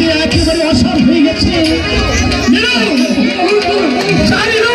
যে একেবারে অসার হয়ে গেছে। নিরু, চারি নিরু,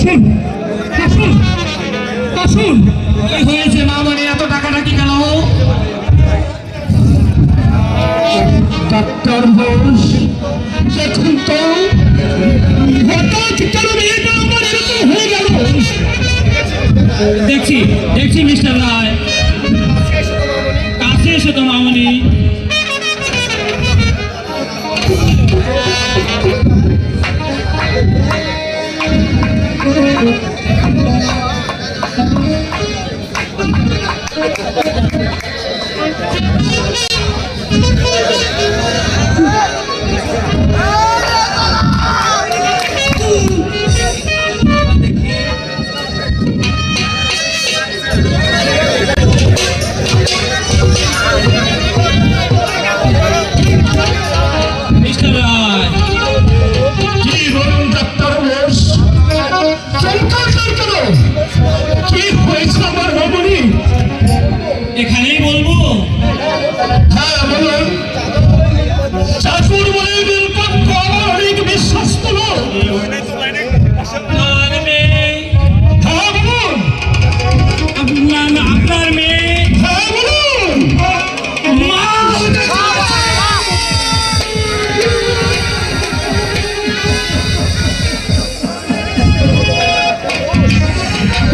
আসুন আসুন আসুন কি হয়েছে মামনি এত টাকাটা কি গেল? ডাক্তার বোস দেখুন তো। হঠাৎ কেন মেয়েটা আমার এরকম হয়ে গেল? দেখছি দেখছি মিস্টার রায়। মিস্টার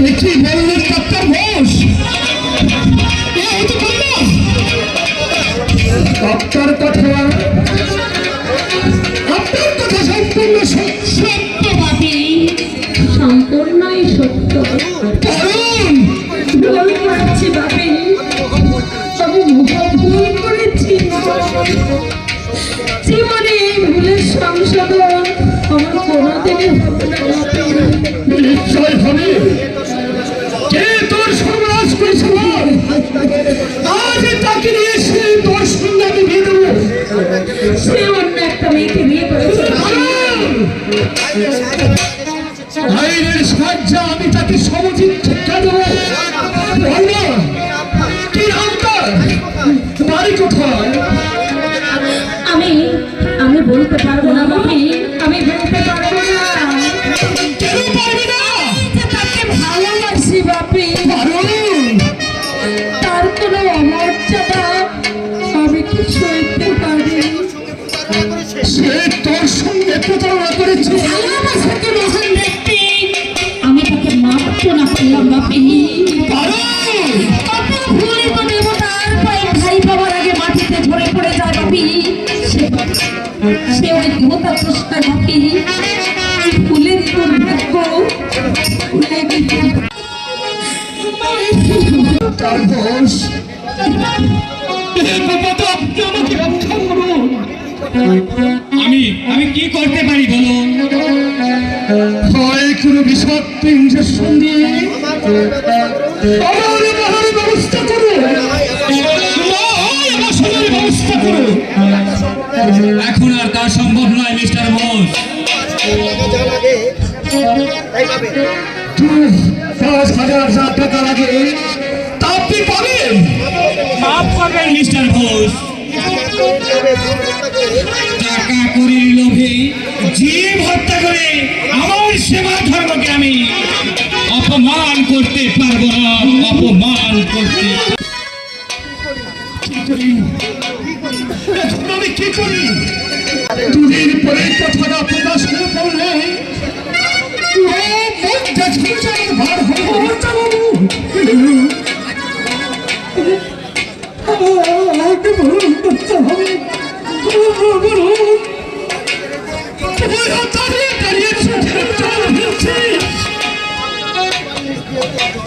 এ কি আইনের সাহায্যে আমি তাকে সমচিত সে- ওই দেবতা প্রশ্ন বাপি। ফুলের দুর্ভাগ্য ফুলে তার আপনি আমাকে রক্ষা করুন। আমি আমি কি করতে পারি বলুন হয় কোনো বিষাক্ত ইঞ্জেকশন দিয়ে আমার ব্যবস্থা শরীরের ব্যবস্থা করুন এখন আর তা সম্ভব নয় মিস্টার বোস। পাঁচ হাজার টাকা লাগে তা আপনি পাবেন। মাফ করবেন মিস্টার বোস। টাকা করির লোভে জীব হত্যা করে আমার সেবা ধর্মকে আমি অপমান করতে পারব না, অপমান করতে কি করি? দুদিন পরে কথাটা প্রকাশ করে পড়লে ভার হয়ে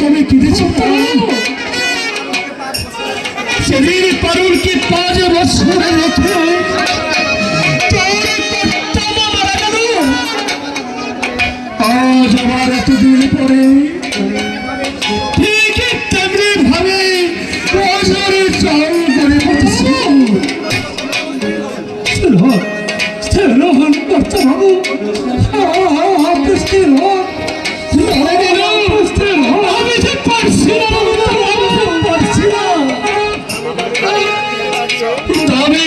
সেই কবে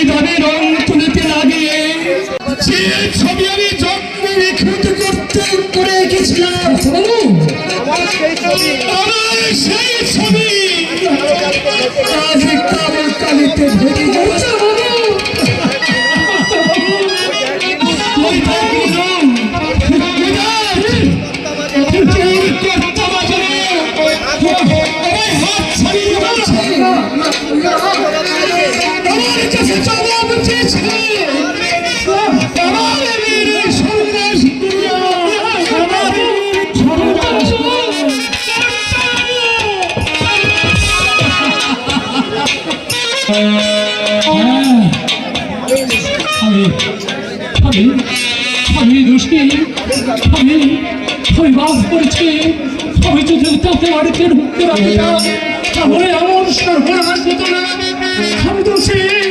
দামি দামি রং তুলিতে লাগিয়ে যে ছবি আমি যত্ন নিখুঁত করতে করে গেছিলাম আমার সেই ছবি। আজ আমি ওই বাস করছি। আমি যদি তাতে বাড়িতে ঢুকতে রাখি না, তাহলে আমার সর্বনাশ হতো না। আমি তো সেই